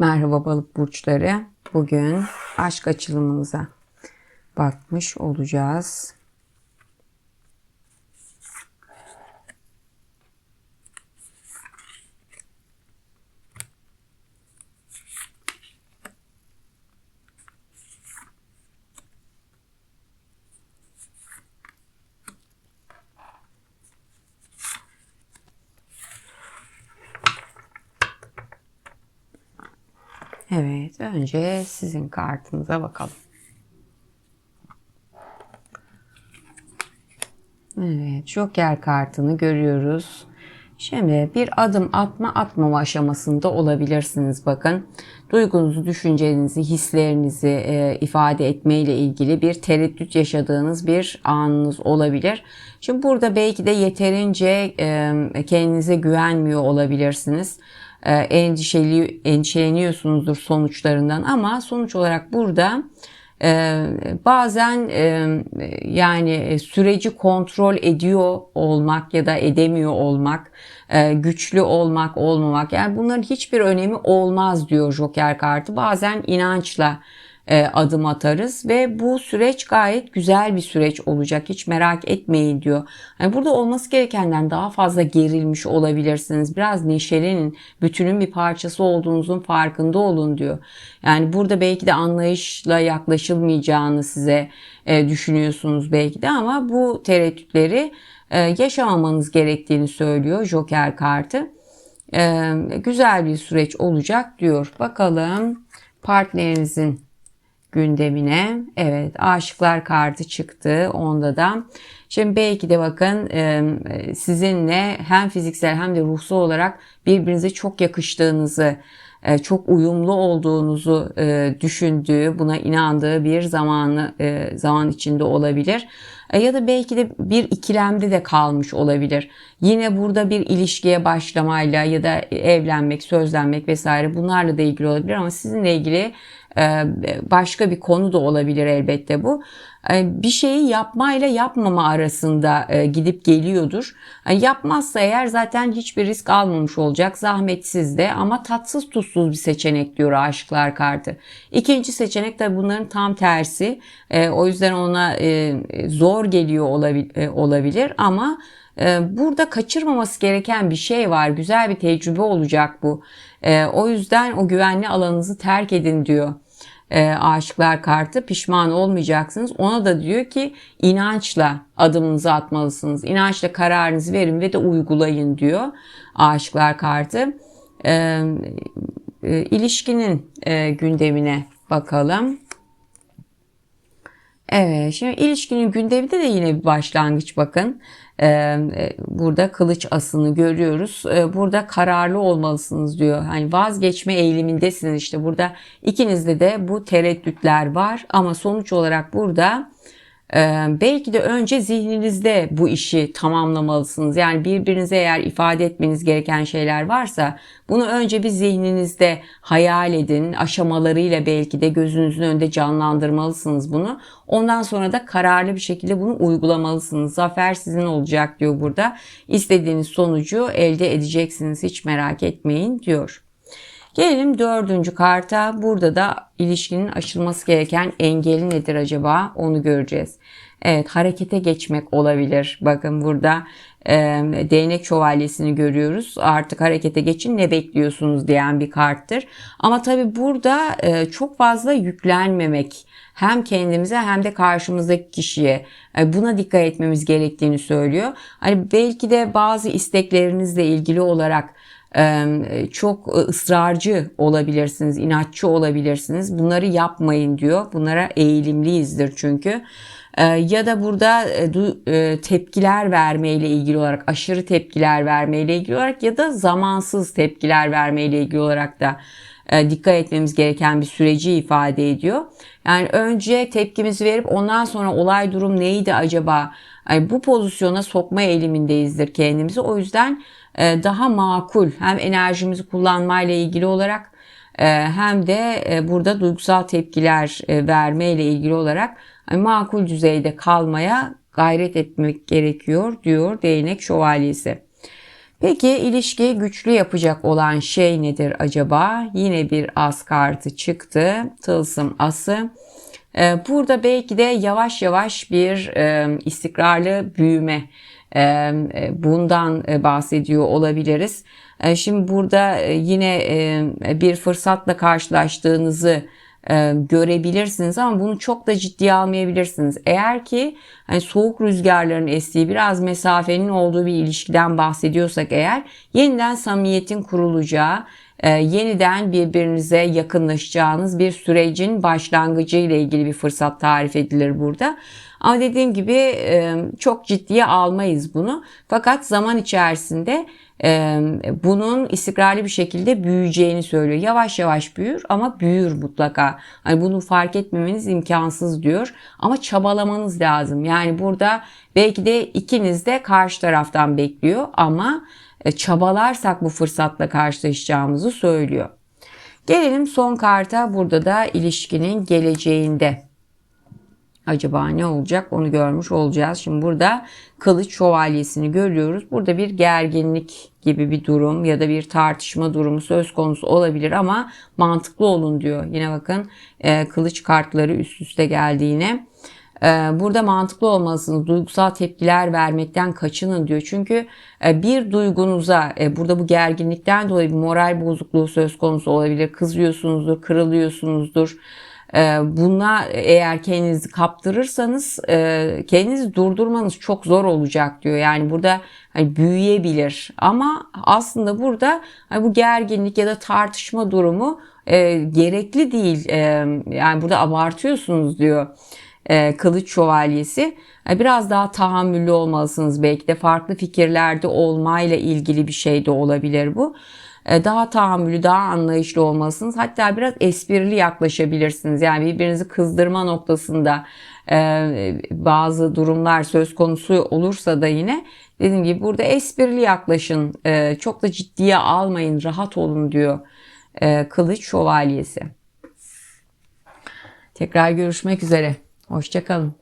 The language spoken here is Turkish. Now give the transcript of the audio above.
Merhaba balık burçları. Bugün aşk açılımımıza bakmış olacağız. Evet, önce sizin kartınıza bakalım. Evet, Joker kartını görüyoruz. Şimdi bir adım atma atmama aşamasında olabilirsiniz bakın. Duygunuzu, düşüncenizi, hislerinizi e, ifade etme ile ilgili bir tereddüt yaşadığınız bir anınız olabilir. Şimdi burada belki de yeterince e, kendinize güvenmiyor olabilirsiniz endişeli endişeleniyorsunuzdur sonuçlarından ama sonuç olarak burada e, bazen e, yani süreci kontrol ediyor olmak ya da edemiyor olmak, e, güçlü olmak, olmamak yani bunların hiçbir önemi olmaz diyor Joker kartı. Bazen inançla e, adım atarız ve bu süreç gayet güzel bir süreç olacak. Hiç merak etmeyin diyor. Yani burada olması gerekenden daha fazla gerilmiş olabilirsiniz. Biraz neşelenin, bütünün bir parçası olduğunuzun farkında olun diyor. Yani burada belki de anlayışla yaklaşılmayacağını size e, düşünüyorsunuz belki de ama bu tereddütleri e, yaşamamanız gerektiğini söylüyor Joker kartı. güzel bir süreç olacak diyor. Bakalım partnerinizin gündemine. Evet aşıklar kartı çıktı onda da. Şimdi belki de bakın sizinle hem fiziksel hem de ruhsal olarak birbirinize çok yakıştığınızı çok uyumlu olduğunuzu düşündüğü, buna inandığı bir zamanı zaman içinde olabilir. Ya da belki de bir ikilemde de kalmış olabilir. Yine burada bir ilişkiye başlamayla ya da evlenmek, sözlenmek vesaire bunlarla da ilgili olabilir ama sizinle ilgili başka bir konu da olabilir elbette bu. Ee, bir şeyi yapmayla yapmama arasında e, gidip geliyordur. Yapmazsa eğer zaten hiçbir risk almamış olacak. Zahmetsiz de ama tatsız tuzsuz bir seçenek diyor aşıklar kartı. İkinci seçenek de bunların tam tersi. Ee, o yüzden ona e, zor geliyor e, olabilir ama burada kaçırmaması gereken bir şey var. Güzel bir tecrübe olacak bu. O yüzden o güvenli alanınızı terk edin diyor e, aşıklar kartı pişman olmayacaksınız. Ona da diyor ki inançla adımınızı atmalısınız. İnançla kararınızı verin ve de uygulayın diyor aşıklar kartı. E, e, ilişkinin e, gündemine bakalım. Evet şimdi ilişkinin gündeminde de yine bir başlangıç bakın. Ee, burada kılıç asını görüyoruz. Burada kararlı olmalısınız diyor. Hani vazgeçme eğilimindesiniz işte burada ikinizde de bu tereddütler var ama sonuç olarak burada ee, belki de önce zihninizde bu işi tamamlamalısınız. Yani birbirinize eğer ifade etmeniz gereken şeyler varsa bunu önce bir zihninizde hayal edin. Aşamalarıyla belki de gözünüzün önünde canlandırmalısınız bunu. Ondan sonra da kararlı bir şekilde bunu uygulamalısınız. Zafer sizin olacak diyor burada. İstediğiniz sonucu elde edeceksiniz hiç merak etmeyin diyor. Gelelim dördüncü karta. Burada da ilişkinin aşılması gereken engeli nedir acaba onu göreceğiz. Evet harekete geçmek olabilir. Bakın burada e, değnek şövalyesini görüyoruz. Artık harekete geçin ne bekliyorsunuz diyen bir karttır. Ama tabi burada e, çok fazla yüklenmemek hem kendimize hem de karşımızdaki kişiye buna dikkat etmemiz gerektiğini söylüyor. Hani belki de bazı isteklerinizle ilgili olarak çok ısrarcı olabilirsiniz, inatçı olabilirsiniz. Bunları yapmayın diyor. Bunlara eğilimliyizdir çünkü. Ya da burada tepkiler vermeyle ilgili olarak, aşırı tepkiler vermeyle ilgili olarak ya da zamansız tepkiler vermeyle ilgili olarak da dikkat etmemiz gereken bir süreci ifade ediyor. Yani önce tepkimizi verip ondan sonra olay durum neydi acaba? Yani bu pozisyona sokma eğilimindeyizdir kendimizi. O yüzden e, daha makul hem enerjimizi kullanmayla ilgili olarak e, hem de e, burada duygusal tepkiler verme ile ilgili olarak makul düzeyde kalmaya gayret etmek gerekiyor diyor değnek şövalyesi. Peki ilişki güçlü yapacak olan şey nedir acaba? Yine bir as kartı çıktı. Tılsım ası. Burada belki de yavaş yavaş bir e, istikrarlı büyüme e, e, bundan e, bahsediyor olabiliriz. E, Şimdi burada e, yine e, bir fırsatla karşılaştığınızı e, görebilirsiniz ama bunu çok da ciddiye almayabilirsiniz. Eğer ki hani soğuk rüzgarların estiği biraz mesafenin olduğu bir ilişkiden bahsediyorsak eğer yeniden samimiyetin kurulacağı, e, yeniden birbirinize yakınlaşacağınız bir sürecin başlangıcı ile ilgili bir fırsat tarif edilir burada. Ama dediğim gibi çok ciddiye almayız bunu. Fakat zaman içerisinde bunun istikrarlı bir şekilde büyüyeceğini söylüyor. Yavaş yavaş büyür ama büyür mutlaka. Hani bunu fark etmemeniz imkansız diyor. Ama çabalamanız lazım. Yani burada belki de ikiniz de karşı taraftan bekliyor ama e, çabalarsak bu fırsatla karşılaşacağımızı söylüyor. Gelelim son karta burada da ilişkinin geleceğinde. Acaba ne olacak onu görmüş olacağız. Şimdi burada kılıç şövalyesini görüyoruz. Burada bir gerginlik gibi bir durum ya da bir tartışma durumu söz konusu olabilir ama mantıklı olun diyor. Yine bakın e, kılıç kartları üst üste geldiğine. E, burada mantıklı olmalısınız. Duygusal tepkiler vermekten kaçının diyor. Çünkü e, bir duygunuza e, burada bu gerginlikten dolayı bir moral bozukluğu söz konusu olabilir. Kızıyorsunuzdur, kırılıyorsunuzdur. E, Buna eğer kendinizi kaptırırsanız e, kendinizi durdurmanız çok zor olacak diyor. Yani burada hani büyüyebilir ama aslında burada hani bu gerginlik ya da tartışma durumu e, gerekli değil. E, yani burada abartıyorsunuz diyor e, kılıç şövalyesi. E, Biraz daha tahammüllü olmalısınız belki de farklı fikirlerde olmayla ilgili bir şey de olabilir bu. E, Daha tahammülü, daha anlayışlı olmalısınız. Hatta biraz esprili yaklaşabilirsiniz. Yani birbirinizi kızdırma noktasında e, bazı durumlar söz konusu olursa da yine dediğim gibi burada esprili yaklaşın. E, Çok da ciddiye almayın, rahat olun diyor kılıç şövalyesi. Tekrar görüşmek üzere. Hoşçakalın.